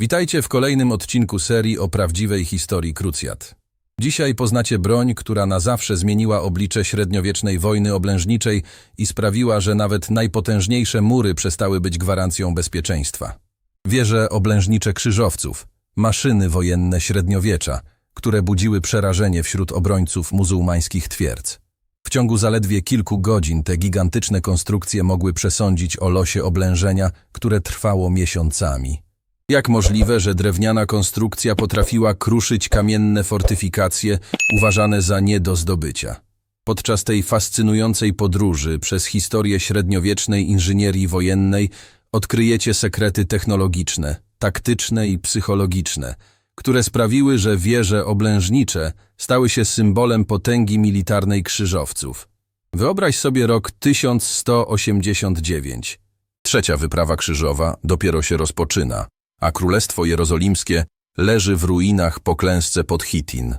Witajcie w kolejnym odcinku serii o prawdziwej historii krucjat. Dzisiaj poznacie broń, która na zawsze zmieniła oblicze średniowiecznej wojny oblężniczej i sprawiła, że nawet najpotężniejsze mury przestały być gwarancją bezpieczeństwa. Wieże oblężnicze krzyżowców, maszyny wojenne średniowiecza, które budziły przerażenie wśród obrońców muzułmańskich twierdz. W ciągu zaledwie kilku godzin te gigantyczne konstrukcje mogły przesądzić o losie oblężenia, które trwało miesiącami. Jak możliwe, że drewniana konstrukcja potrafiła kruszyć kamienne fortyfikacje uważane za nie do zdobycia? Podczas tej fascynującej podróży przez historię średniowiecznej inżynierii wojennej odkryjecie sekrety technologiczne, taktyczne i psychologiczne, które sprawiły, że wieże oblężnicze stały się symbolem potęgi militarnej krzyżowców. Wyobraź sobie rok 1189. Trzecia wyprawa krzyżowa dopiero się rozpoczyna, a Królestwo Jerozolimskie leży w ruinach po klęsce pod Hittin.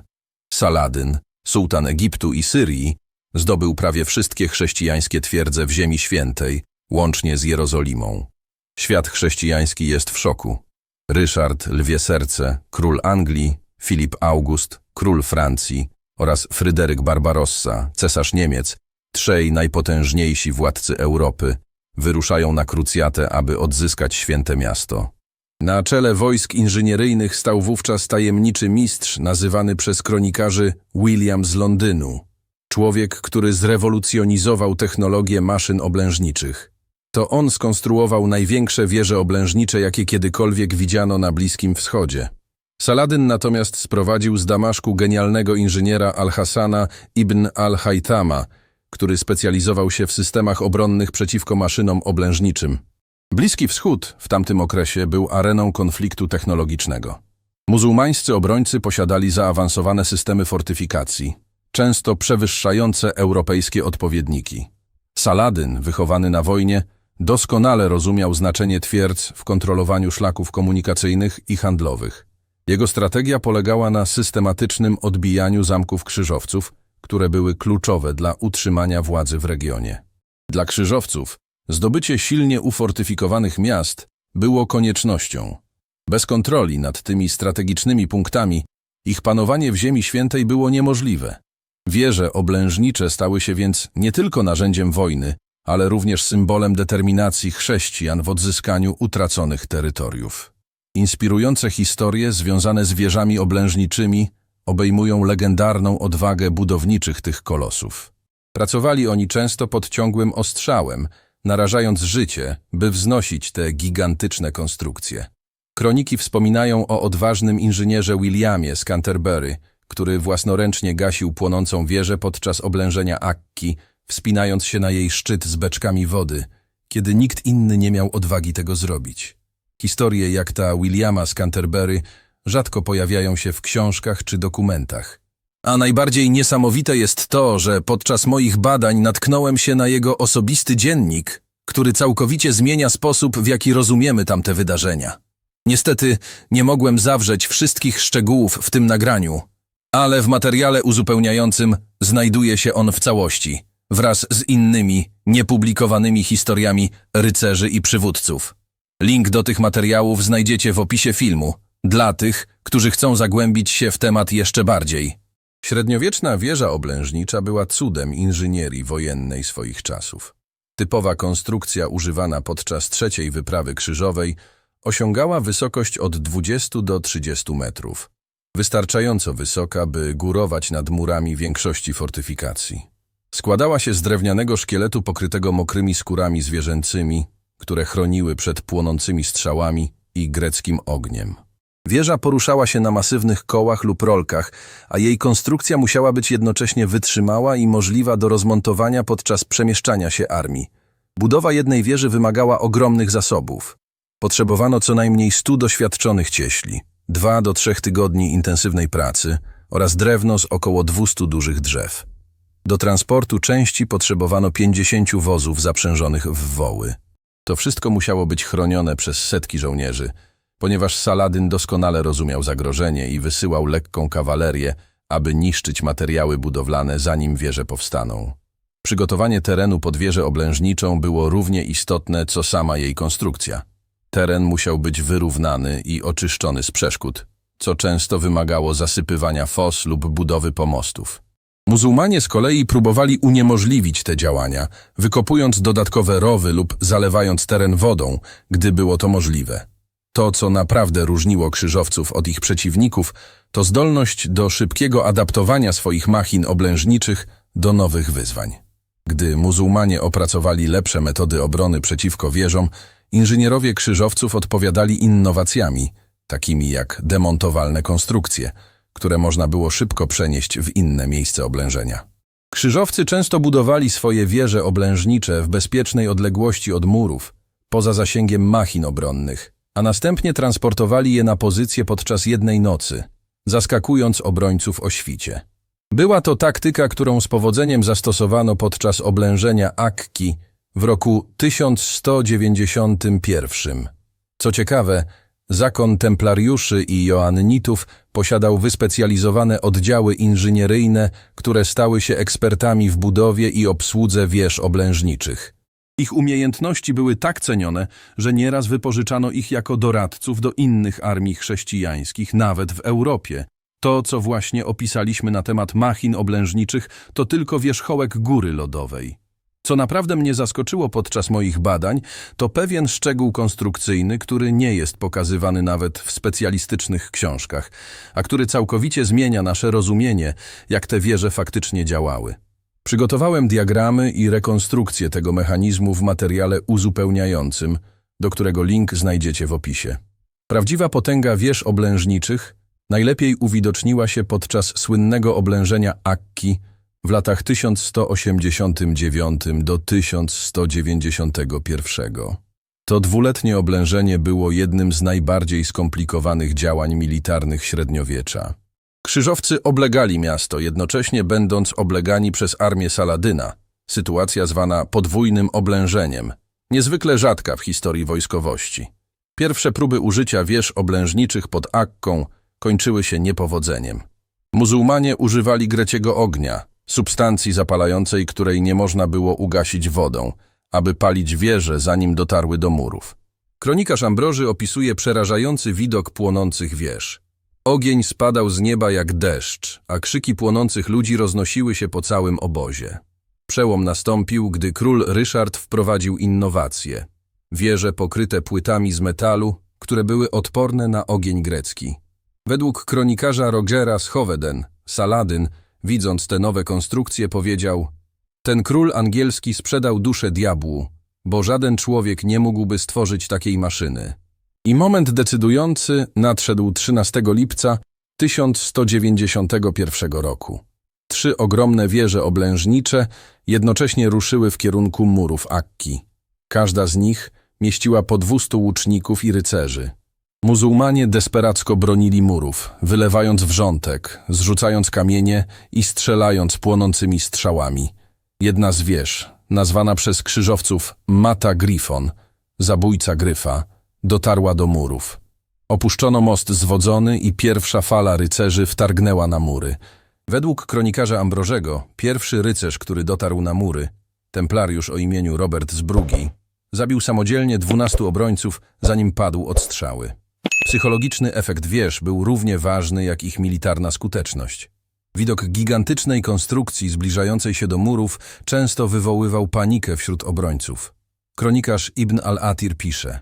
Saladyn, sułtan Egiptu i Syrii, zdobył prawie wszystkie chrześcijańskie twierdze w Ziemi Świętej, łącznie z Jerozolimą. Świat chrześcijański jest w szoku. Ryszard Lwie Serce, król Anglii, Filip August, król Francji oraz Fryderyk Barbarossa, cesarz Niemiec, trzej najpotężniejsi władcy Europy, wyruszają na krucjatę, aby odzyskać święte miasto. Na czele wojsk inżynieryjnych stał wówczas tajemniczy mistrz nazywany przez kronikarzy William z Londynu. Człowiek, który zrewolucjonizował technologię maszyn oblężniczych. To on skonstruował największe wieże oblężnicze, jakie kiedykolwiek widziano na Bliskim Wschodzie. Saladyn natomiast sprowadził z Damaszku genialnego inżyniera Al-Hassana ibn al-Haytama, który specjalizował się w systemach obronnych przeciwko maszynom oblężniczym. Bliski Wschód w tamtym okresie był areną konfliktu technologicznego. Muzułmańscy obrońcy posiadali zaawansowane systemy fortyfikacji, często przewyższające europejskie odpowiedniki. Saladyn, wychowany na wojnie, doskonale rozumiał znaczenie twierdz w kontrolowaniu szlaków komunikacyjnych i handlowych. Jego strategia polegała na systematycznym odbijaniu zamków krzyżowców, które były kluczowe dla utrzymania władzy w regionie. Dla krzyżowców zdobycie silnie ufortyfikowanych miast było koniecznością. Bez kontroli nad tymi strategicznymi punktami ich panowanie w Ziemi Świętej było niemożliwe. Wieże oblężnicze stały się więc nie tylko narzędziem wojny, ale również symbolem determinacji chrześcijan w odzyskaniu utraconych terytoriów. Inspirujące historie związane z wieżami oblężniczymi obejmują legendarną odwagę budowniczych tych kolosów. Pracowali oni często pod ciągłym ostrzałem, narażając życie, by wznosić te gigantyczne konstrukcje. Kroniki wspominają o odważnym inżynierze Williamie z Canterbury, który własnoręcznie gasił płonącą wieżę podczas oblężenia Akki, wspinając się na jej szczyt z beczkami wody, kiedy nikt inny nie miał odwagi tego zrobić. Historie jak ta Williama z Canterbury rzadko pojawiają się w książkach czy dokumentach. A najbardziej niesamowite jest to, że podczas moich badań natknąłem się na jego osobisty dziennik, który całkowicie zmienia sposób, w jaki rozumiemy tamte wydarzenia. Niestety nie mogłem zawrzeć wszystkich szczegółów w tym nagraniu, ale w materiale uzupełniającym znajduje się on w całości, wraz z innymi, niepublikowanymi historiami rycerzy i przywódców. Link do tych materiałów znajdziecie w opisie filmu, dla tych, którzy chcą zagłębić się w temat jeszcze bardziej. Średniowieczna wieża oblężnicza była cudem inżynierii wojennej swoich czasów. Typowa konstrukcja używana podczas trzeciej wyprawy krzyżowej osiągała wysokość od 20 do 30 metrów. Wystarczająco wysoka, by górować nad murami większości fortyfikacji. Składała się z drewnianego szkieletu pokrytego mokrymi skórami zwierzęcymi, które chroniły przed płonącymi strzałami i greckim ogniem. Wieża poruszała się na masywnych kołach lub rolkach, a jej konstrukcja musiała być jednocześnie wytrzymała i możliwa do rozmontowania podczas przemieszczania się armii. Budowa jednej wieży wymagała ogromnych zasobów. Potrzebowano co najmniej 100 doświadczonych cieśli, dwa do trzech tygodni intensywnej pracy oraz drewno z około 200 dużych drzew. Do transportu części potrzebowano 50 wozów zaprzężonych w woły. To wszystko musiało być chronione przez setki żołnierzy, ponieważ Saladyn doskonale rozumiał zagrożenie i wysyłał lekką kawalerię, aby niszczyć materiały budowlane zanim wieże powstaną. Przygotowanie terenu pod wieżę oblężniczą było równie istotne, co sama jej konstrukcja. Teren musiał być wyrównany i oczyszczony z przeszkód, co często wymagało zasypywania fos lub budowy pomostów. Muzułmanie z kolei próbowali uniemożliwić te działania, wykopując dodatkowe rowy lub zalewając teren wodą, gdy było to możliwe. To, co naprawdę różniło krzyżowców od ich przeciwników, to zdolność do szybkiego adaptowania swoich machin oblężniczych do nowych wyzwań. Gdy muzułmanie opracowali lepsze metody obrony przeciwko wieżom, inżynierowie krzyżowców odpowiadali innowacjami, takimi jak demontowalne konstrukcje, które można było szybko przenieść w inne miejsce oblężenia. Krzyżowcy często budowali swoje wieże oblężnicze w bezpiecznej odległości od murów, poza zasięgiem machin obronnych, a następnie transportowali je na pozycję podczas jednej nocy, zaskakując obrońców o świcie. Była to taktyka, którą z powodzeniem zastosowano podczas oblężenia Akki w roku 1191. Co ciekawe, zakon templariuszy i joannitów posiadał wyspecjalizowane oddziały inżynieryjne, które stały się ekspertami w budowie i obsłudze wież oblężniczych. Ich umiejętności były tak cenione, że nieraz wypożyczano ich jako doradców do innych armii chrześcijańskich, nawet w Europie. To, co właśnie opisaliśmy na temat machin oblężniczych, to tylko wierzchołek góry lodowej. Co naprawdę mnie zaskoczyło podczas moich badań, to pewien szczegół konstrukcyjny, który nie jest pokazywany nawet w specjalistycznych książkach, a który całkowicie zmienia nasze rozumienie, jak te wieże faktycznie działały. Przygotowałem diagramy i rekonstrukcję tego mechanizmu w materiale uzupełniającym, do którego link znajdziecie w opisie. Prawdziwa potęga wież oblężniczych najlepiej uwidoczniła się podczas słynnego oblężenia Akki w latach 1189 do 1191. To dwuletnie oblężenie było jednym z najbardziej skomplikowanych działań militarnych średniowiecza. Krzyżowcy oblegali miasto, jednocześnie będąc oblegani przez armię Saladyna, sytuacja zwana podwójnym oblężeniem, niezwykle rzadka w historii wojskowości. Pierwsze próby użycia wież oblężniczych pod Akką kończyły się niepowodzeniem. Muzułmanie używali greciego ognia, substancji zapalającej, której nie można było ugasić wodą, aby palić wieże, zanim dotarły do murów. Kronikarz Ambroży opisuje przerażający widok płonących wież. Ogień spadał z nieba jak deszcz, a krzyki płonących ludzi roznosiły się po całym obozie. Przełom nastąpił, gdy król Ryszard wprowadził innowacje. Wieże pokryte płytami z metalu, które były odporne na ogień grecki. Według kronikarza Rogera z Hoveden, Saladyn, widząc te nowe konstrukcje, powiedział Ten król angielski sprzedał duszę diabłu, bo żaden człowiek nie mógłby stworzyć takiej maszyny. I moment decydujący nadszedł 13 lipca 1191 roku. Trzy ogromne wieże oblężnicze jednocześnie ruszyły w kierunku murów Akki. Każda z nich mieściła po 200 łuczników i rycerzy. Muzułmanie desperacko bronili murów, wylewając wrzątek, zrzucając kamienie i strzelając płonącymi strzałami. Jedna z wież, nazwana przez krzyżowców Mata Grifon, zabójca gryfa, dotarła do murów. Opuszczono most zwodzony i pierwsza fala rycerzy wtargnęła na mury. Według kronikarza Ambrożego, pierwszy rycerz, który dotarł na mury, templariusz o imieniu Robert z Brugi, zabił samodzielnie dwunastu obrońców, zanim padł od strzały. Psychologiczny efekt wież był równie ważny jak ich militarna skuteczność. Widok gigantycznej konstrukcji zbliżającej się do murów często wywoływał panikę wśród obrońców. Kronikarz Ibn al-Atir pisze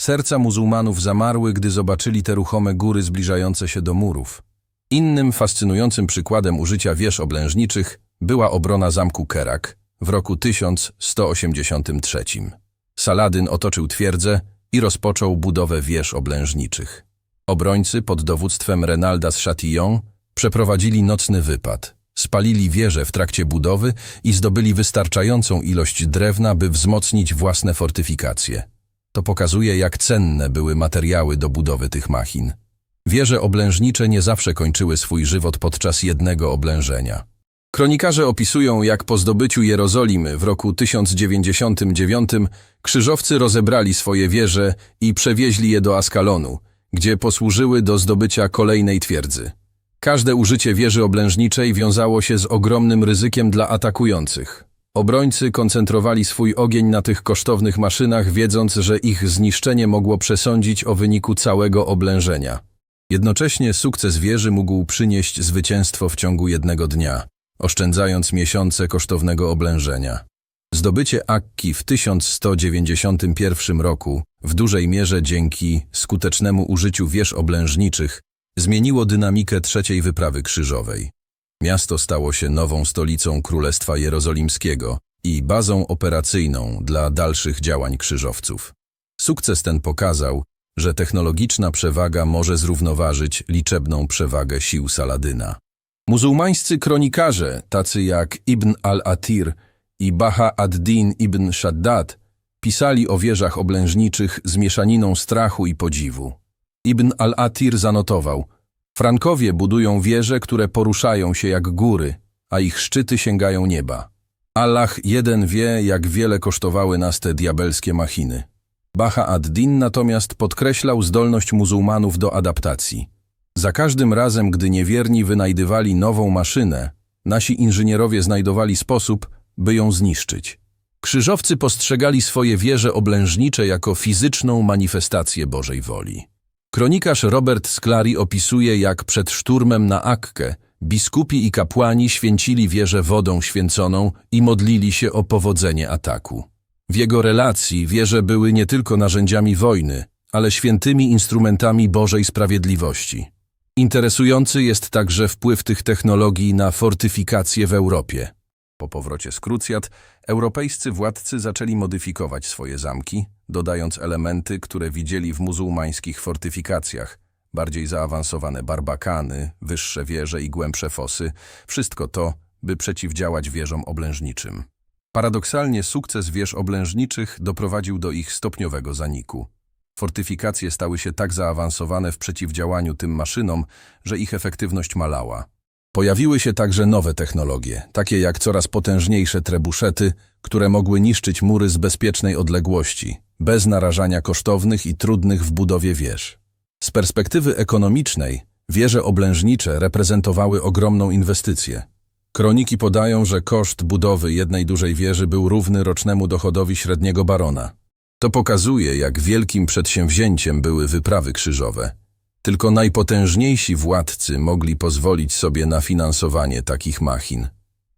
Serca muzułmanów zamarły, gdy zobaczyli te ruchome góry zbliżające się do murów. Innym fascynującym przykładem użycia wież oblężniczych była obrona zamku Kerak w roku 1183. Saladyn otoczył twierdzę i rozpoczął budowę wież oblężniczych. Obrońcy pod dowództwem Renalda z Chatillon przeprowadzili nocny wypad, spalili wieże w trakcie budowy i zdobyli wystarczającą ilość drewna, by wzmocnić własne fortyfikacje. To pokazuje, jak cenne były materiały do budowy tych machin. Wieże oblężnicze nie zawsze kończyły swój żywot podczas jednego oblężenia. Kronikarze opisują, jak po zdobyciu Jerozolimy w roku 1099 krzyżowcy rozebrali swoje wieże i przewieźli je do Askalonu, gdzie posłużyły do zdobycia kolejnej twierdzy. Każde użycie wieży oblężniczej wiązało się z ogromnym ryzykiem dla atakujących. Obrońcy koncentrowali swój ogień na tych kosztownych maszynach, wiedząc, że ich zniszczenie mogło przesądzić o wyniku całego oblężenia. Jednocześnie sukces wieży mógł przynieść zwycięstwo w ciągu jednego dnia, oszczędzając miesiące kosztownego oblężenia. Zdobycie Akki w 1191 roku, w dużej mierze dzięki skutecznemu użyciu wież oblężniczych, zmieniło dynamikę trzeciej wyprawy krzyżowej. Miasto stało się nową stolicą Królestwa Jerozolimskiego i bazą operacyjną dla dalszych działań krzyżowców. Sukces ten pokazał, że technologiczna przewaga może zrównoważyć liczebną przewagę sił Saladyna. Muzułmańscy kronikarze, tacy jak Ibn al-Atir i Baha ad-Din ibn Shaddad, pisali o wieżach oblężniczych z mieszaniną strachu i podziwu. Ibn al-Atir zanotował – Frankowie budują wieże, które poruszają się jak góry, a ich szczyty sięgają nieba. Allah jeden wie, jak wiele kosztowały nas te diabelskie machiny. Baha ad-Din natomiast podkreślał zdolność muzułmanów do adaptacji. Za każdym razem, gdy niewierni wynajdywali nową maszynę, nasi inżynierowie znajdowali sposób, by ją zniszczyć. Krzyżowcy postrzegali swoje wieże oblężnicze jako fizyczną manifestację Bożej woli. Kronikarz Robert Sklari opisuje, jak przed szturmem na Akkę biskupi i kapłani święcili wieżę wodą święconą i modlili się o powodzenie ataku. W jego relacji wieże były nie tylko narzędziami wojny, ale świętymi instrumentami Bożej Sprawiedliwości. Interesujący jest także wpływ tych technologii na fortyfikacje w Europie. Po powrocie z krucjat, europejscy władcy zaczęli modyfikować swoje zamki, dodając elementy, które widzieli w muzułmańskich fortyfikacjach, bardziej zaawansowane barbakany, wyższe wieże i głębsze fosy, wszystko to, by przeciwdziałać wieżom oblężniczym. Paradoksalnie sukces wież oblężniczych doprowadził do ich stopniowego zaniku. Fortyfikacje stały się tak zaawansowane w przeciwdziałaniu tym maszynom, że ich efektywność malała. Pojawiły się także nowe technologie, takie jak coraz potężniejsze trebuszety, które mogły niszczyć mury z bezpiecznej odległości, bez narażania kosztownych i trudnych w budowie wież. Z perspektywy ekonomicznej wieże oblężnicze reprezentowały ogromną inwestycję. Kroniki podają, że koszt budowy jednej dużej wieży był równy rocznemu dochodowi średniego barona. To pokazuje, jak wielkim przedsięwzięciem były wyprawy krzyżowe. Tylko najpotężniejsi władcy mogli pozwolić sobie na finansowanie takich machin.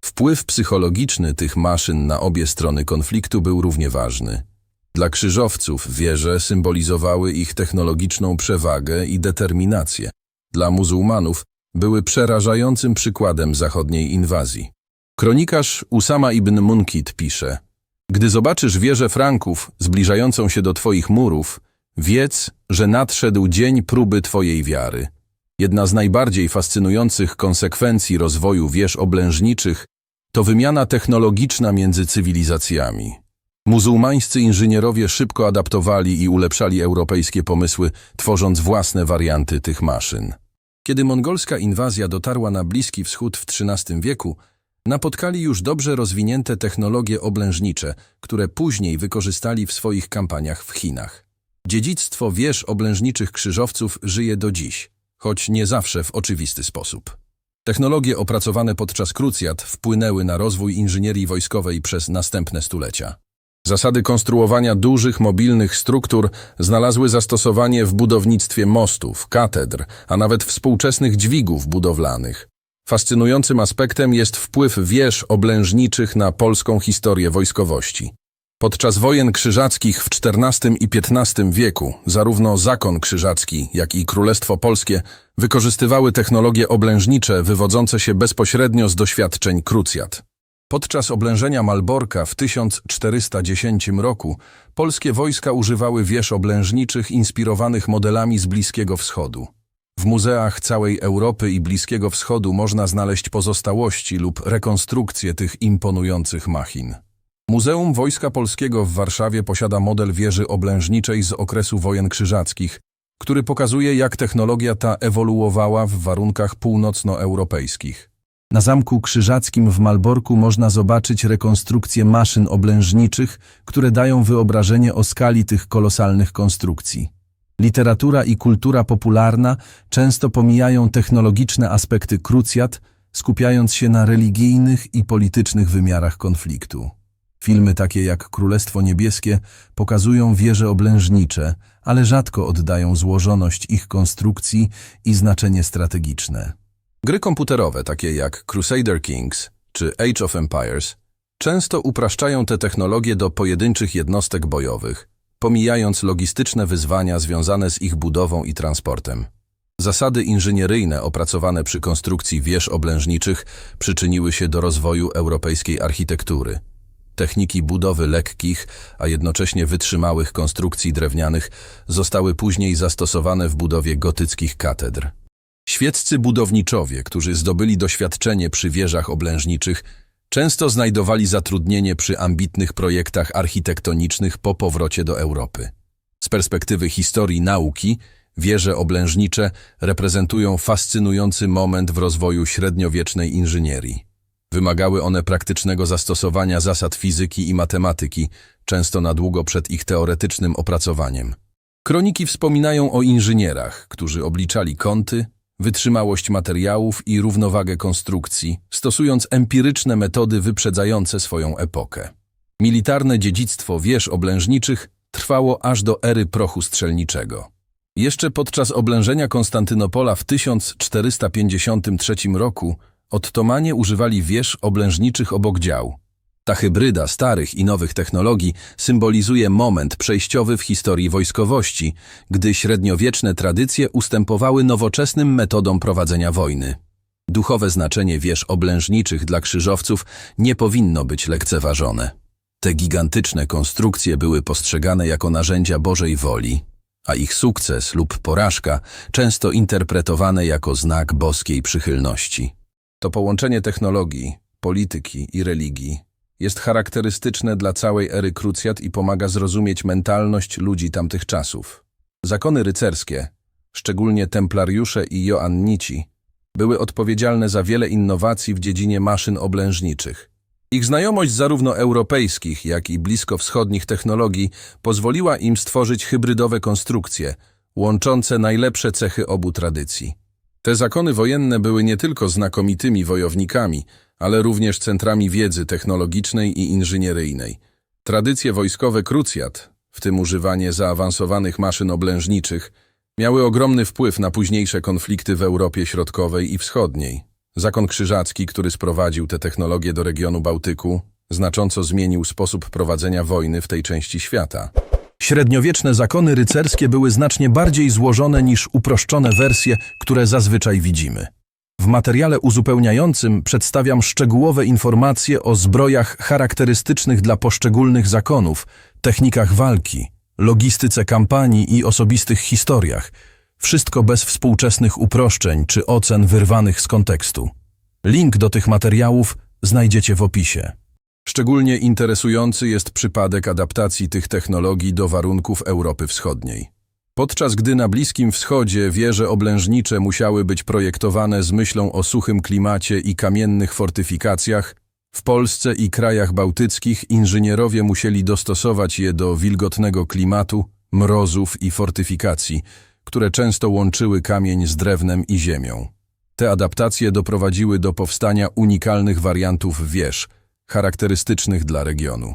Wpływ psychologiczny tych maszyn na obie strony konfliktu był równie ważny. Dla krzyżowców wieże symbolizowały ich technologiczną przewagę i determinację. Dla muzułmanów były przerażającym przykładem zachodniej inwazji. Kronikarz Usama ibn Munkit pisze Gdy zobaczysz wieżę Franków zbliżającą się do twoich murów, wiedz, że nadszedł dzień próby twojej wiary. Jedna z najbardziej fascynujących konsekwencji rozwoju wież oblężniczych to wymiana technologiczna między cywilizacjami. Muzułmańscy inżynierowie szybko adaptowali i ulepszali europejskie pomysły, tworząc własne warianty tych maszyn. Kiedy mongolska inwazja dotarła na Bliski Wschód w XIII wieku, napotkali już dobrze rozwinięte technologie oblężnicze, które później wykorzystali w swoich kampaniach w Chinach. Dziedzictwo wież oblężniczych krzyżowców żyje do dziś, choć nie zawsze w oczywisty sposób. Technologie opracowane podczas krucjat wpłynęły na rozwój inżynierii wojskowej przez następne stulecia. Zasady konstruowania dużych, mobilnych struktur znalazły zastosowanie w budownictwie mostów, katedr, a nawet współczesnych dźwigów budowlanych. Fascynującym aspektem jest wpływ wież oblężniczych na polską historię wojskowości. Podczas wojen krzyżackich w XIV i XV wieku zarówno zakon krzyżacki, jak i Królestwo Polskie wykorzystywały technologie oblężnicze wywodzące się bezpośrednio z doświadczeń krucjat. Podczas oblężenia Malborka w 1410 roku polskie wojska używały wież oblężniczych inspirowanych modelami z Bliskiego Wschodu. W muzeach całej Europy i Bliskiego Wschodu można znaleźć pozostałości lub rekonstrukcje tych imponujących machin. Muzeum Wojska Polskiego w Warszawie posiada model wieży oblężniczej z okresu wojen krzyżackich, który pokazuje, jak technologia ta ewoluowała w warunkach północnoeuropejskich. Na Zamku Krzyżackim w Malborku można zobaczyć rekonstrukcję maszyn oblężniczych, które dają wyobrażenie o skali tych kolosalnych konstrukcji. Literatura i kultura popularna często pomijają technologiczne aspekty krucjat, skupiając się na religijnych i politycznych wymiarach konfliktu. Filmy takie jak Królestwo Niebieskie pokazują wieże oblężnicze, ale rzadko oddają złożoność ich konstrukcji i znaczenie strategiczne. Gry komputerowe takie jak Crusader Kings czy Age of Empires często upraszczają te technologie do pojedynczych jednostek bojowych, pomijając logistyczne wyzwania związane z ich budową i transportem. Zasady inżynieryjne opracowane przy konstrukcji wież oblężniczych przyczyniły się do rozwoju europejskiej architektury. Techniki budowy lekkich, a jednocześnie wytrzymałych konstrukcji drewnianych zostały później zastosowane w budowie gotyckich katedr. Świeccy budowniczowie, którzy zdobyli doświadczenie przy wieżach oblężniczych, często znajdowali zatrudnienie przy ambitnych projektach architektonicznych po powrocie do Europy. Z perspektywy historii nauki, wieże oblężnicze reprezentują fascynujący moment w rozwoju średniowiecznej inżynierii. Wymagały one praktycznego zastosowania zasad fizyki i matematyki, często na długo przed ich teoretycznym opracowaniem. Kroniki wspominają o inżynierach, którzy obliczali kąty, wytrzymałość materiałów i równowagę konstrukcji, stosując empiryczne metody wyprzedzające swoją epokę. Militarne dziedzictwo wież oblężniczych trwało aż do ery prochu strzelniczego. Jeszcze podczas oblężenia Konstantynopola w 1453 roku Ottomanie używali wież oblężniczych obok dział. Ta hybryda starych i nowych technologii symbolizuje moment przejściowy w historii wojskowości, gdy średniowieczne tradycje ustępowały nowoczesnym metodom prowadzenia wojny. Duchowe znaczenie wież oblężniczych dla krzyżowców nie powinno być lekceważone. Te gigantyczne konstrukcje były postrzegane jako narzędzia Bożej woli, a ich sukces lub porażka często interpretowane jako znak boskiej przychylności. To połączenie technologii, polityki i religii jest charakterystyczne dla całej ery krucjat i pomaga zrozumieć mentalność ludzi tamtych czasów. Zakony rycerskie, szczególnie templariusze i joannici, były odpowiedzialne za wiele innowacji w dziedzinie maszyn oblężniczych. Ich znajomość zarówno europejskich, jak i bliskowschodnich technologii pozwoliła im stworzyć hybrydowe konstrukcje, łączące najlepsze cechy obu tradycji. Te zakony wojenne były nie tylko znakomitymi wojownikami, ale również centrami wiedzy technologicznej i inżynieryjnej. Tradycje wojskowe krucjat, w tym używanie zaawansowanych maszyn oblężniczych, miały ogromny wpływ na późniejsze konflikty w Europie Środkowej i Wschodniej. Zakon krzyżacki, który sprowadził te technologie do regionu Bałtyku, znacząco zmienił sposób prowadzenia wojny w tej części świata. Średniowieczne zakony rycerskie były znacznie bardziej złożone niż uproszczone wersje, które zazwyczaj widzimy. W materiale uzupełniającym przedstawiam szczegółowe informacje o zbrojach charakterystycznych dla poszczególnych zakonów, technikach walki, logistyce kampanii i osobistych historiach. Wszystko bez współczesnych uproszczeń czy ocen wyrwanych z kontekstu. Link do tych materiałów znajdziecie w opisie. Szczególnie interesujący jest przypadek adaptacji tych technologii do warunków Europy Wschodniej. Podczas gdy na Bliskim Wschodzie wieże oblężnicze musiały być projektowane z myślą o suchym klimacie i kamiennych fortyfikacjach, w Polsce i krajach bałtyckich inżynierowie musieli dostosować je do wilgotnego klimatu, mrozów i fortyfikacji, które często łączyły kamień z drewnem i ziemią. Te adaptacje doprowadziły do powstania unikalnych wariantów wież, charakterystycznych dla regionu.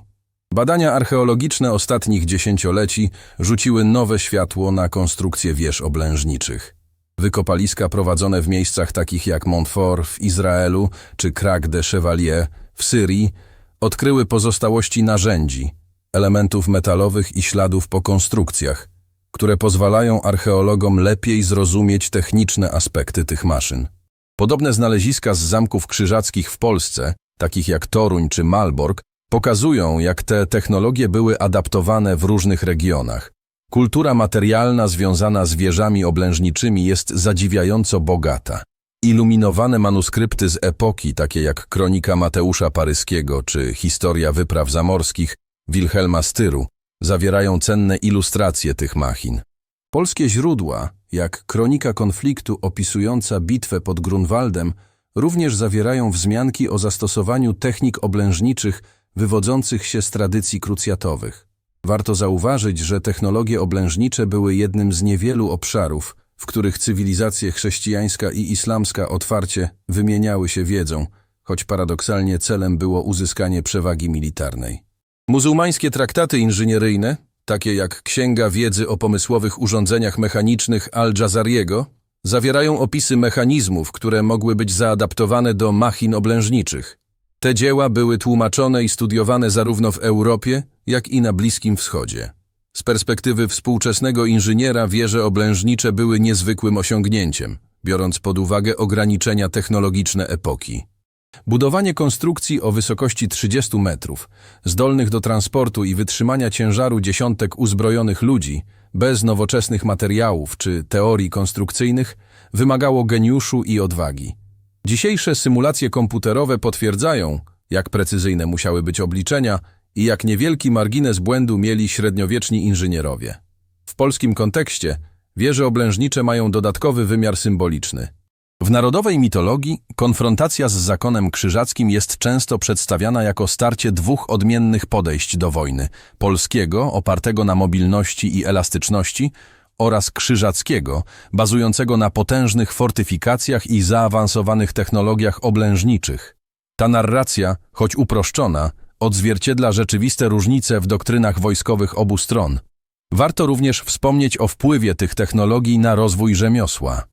Badania archeologiczne ostatnich dziesięcioleci rzuciły nowe światło na konstrukcje wież oblężniczych. Wykopaliska prowadzone w miejscach takich jak Montfort w Izraelu czy Krak de Chevalier w Syrii odkryły pozostałości narzędzi, elementów metalowych i śladów po konstrukcjach, które pozwalają archeologom lepiej zrozumieć techniczne aspekty tych maszyn. Podobne znaleziska z zamków krzyżackich w Polsce, takich jak Toruń czy Malbork, Pokazują, jak te technologie były adaptowane w różnych regionach. Kultura materialna związana z wieżami oblężniczymi jest zadziwiająco bogata. Iluminowane manuskrypty z epoki, takie jak Kronika Mateusza Paryskiego czy Historia wypraw zamorskich Wilhelma Styru, zawierają cenne ilustracje tych machin. Polskie źródła, jak Kronika konfliktu opisująca bitwę pod Grunwaldem, również zawierają wzmianki o zastosowaniu technik oblężniczych wywodzących się z tradycji krucjatowych. Warto zauważyć, że technologie oblężnicze były jednym z niewielu obszarów, w których cywilizacje chrześcijańska i islamska otwarcie wymieniały się wiedzą, choć paradoksalnie celem było uzyskanie przewagi militarnej. Muzułmańskie traktaty inżynieryjne, takie jak Księga Wiedzy o pomysłowych urządzeniach mechanicznych Al-Jazariego, zawierają opisy mechanizmów, które mogły być zaadaptowane do machin oblężniczych. Te dzieła były tłumaczone i studiowane zarówno w Europie, jak i na Bliskim Wschodzie. Z perspektywy współczesnego inżyniera wieże oblężnicze były niezwykłym osiągnięciem, biorąc pod uwagę ograniczenia technologiczne epoki. Budowanie konstrukcji o wysokości 30 metrów, zdolnych do transportu i wytrzymania ciężaru dziesiątek uzbrojonych ludzi, bez nowoczesnych materiałów czy teorii konstrukcyjnych, wymagało geniuszu i odwagi. Dzisiejsze symulacje komputerowe potwierdzają, jak precyzyjne musiały być obliczenia i jak niewielki margines błędu mieli średniowieczni inżynierowie. W polskim kontekście wieże oblężnicze mają dodatkowy wymiar symboliczny. W narodowej mitologii konfrontacja z zakonem krzyżackim jest często przedstawiana jako starcie dwóch odmiennych podejść do wojny: polskiego, opartego na mobilności i elastyczności, oraz krzyżackiego, bazującego na potężnych fortyfikacjach i zaawansowanych technologiach oblężniczych. Ta narracja, choć uproszczona, odzwierciedla rzeczywiste różnice w doktrynach wojskowych obu stron. Warto również wspomnieć o wpływie tych technologii na rozwój rzemiosła.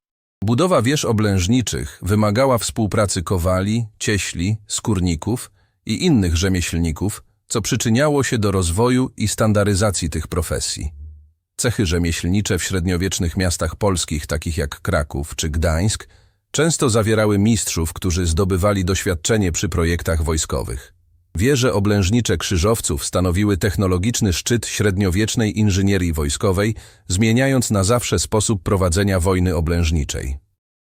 Budowa wież oblężniczych wymagała współpracy kowali, cieśli, skórników i innych rzemieślników, co przyczyniało się do rozwoju i standaryzacji tych profesji. Cechy rzemieślnicze w średniowiecznych miastach polskich, takich jak Kraków czy Gdańsk, często zawierały mistrzów, którzy zdobywali doświadczenie przy projektach wojskowych. Wieże oblężnicze krzyżowców stanowiły technologiczny szczyt średniowiecznej inżynierii wojskowej, zmieniając na zawsze sposób prowadzenia wojny oblężniczej.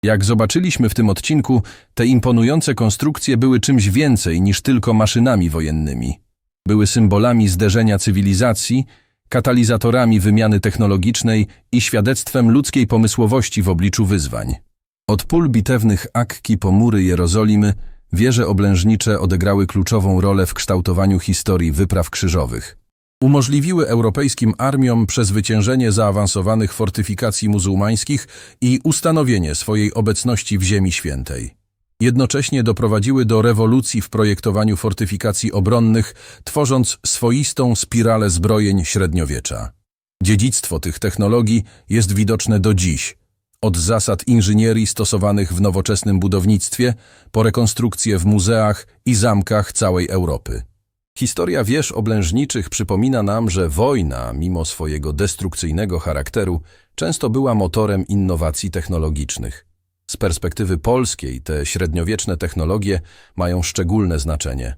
Jak zobaczyliśmy w tym odcinku, te imponujące konstrukcje były czymś więcej niż tylko maszynami wojennymi. Były symbolami zderzenia cywilizacji, katalizatorami wymiany technologicznej i świadectwem ludzkiej pomysłowości w obliczu wyzwań. Od pól bitewnych Akki po mury Jerozolimy wieże oblężnicze odegrały kluczową rolę w kształtowaniu historii wypraw krzyżowych. Umożliwiły europejskim armiom przezwyciężenie zaawansowanych fortyfikacji muzułmańskich i ustanowienie swojej obecności w Ziemi Świętej. Jednocześnie doprowadziły do rewolucji w projektowaniu fortyfikacji obronnych, tworząc swoistą spiralę zbrojeń średniowiecza. Dziedzictwo tych technologii jest widoczne do dziś, od zasad inżynierii stosowanych w nowoczesnym budownictwie, po rekonstrukcje w muzeach i zamkach całej Europy. Historia wież oblężniczych przypomina nam, że wojna, mimo swojego destrukcyjnego charakteru, często była motorem innowacji technologicznych. Z perspektywy polskiej te średniowieczne technologie mają szczególne znaczenie.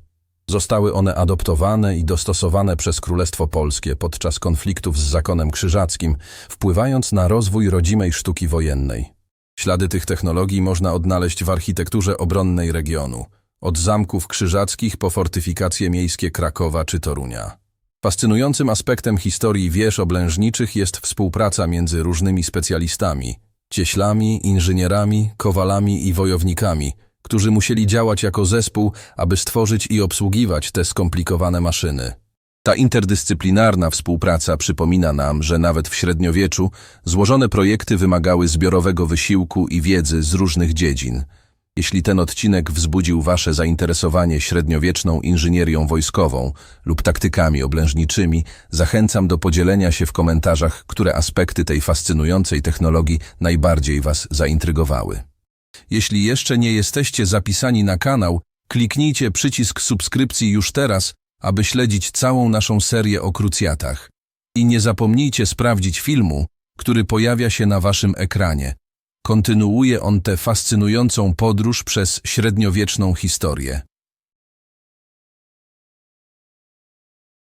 Zostały one adoptowane i dostosowane przez Królestwo Polskie podczas konfliktów z zakonem krzyżackim, wpływając na rozwój rodzimej sztuki wojennej. Ślady tych technologii można odnaleźć w architekturze obronnej regionu, od zamków krzyżackich po fortyfikacje miejskie Krakowa czy Torunia. Fascynującym aspektem historii wież oblężniczych jest współpraca między różnymi specjalistami, cieślami, inżynierami, kowalami i wojownikami, którzy musieli działać jako zespół, aby stworzyć i obsługiwać te skomplikowane maszyny. Ta interdyscyplinarna współpraca przypomina nam, że nawet w średniowieczu złożone projekty wymagały zbiorowego wysiłku i wiedzy z różnych dziedzin. Jeśli ten odcinek wzbudził Wasze zainteresowanie średniowieczną inżynierią wojskową lub taktykami oblężniczymi, zachęcam do podzielenia się w komentarzach, które aspekty tej fascynującej technologii najbardziej Was zaintrygowały. Jeśli jeszcze nie jesteście zapisani na kanał, kliknijcie przycisk subskrypcji już teraz, aby śledzić całą naszą serię o krucjatach. I nie zapomnijcie sprawdzić filmu, który pojawia się na waszym ekranie. Kontynuuje on tę fascynującą podróż przez średniowieczną historię.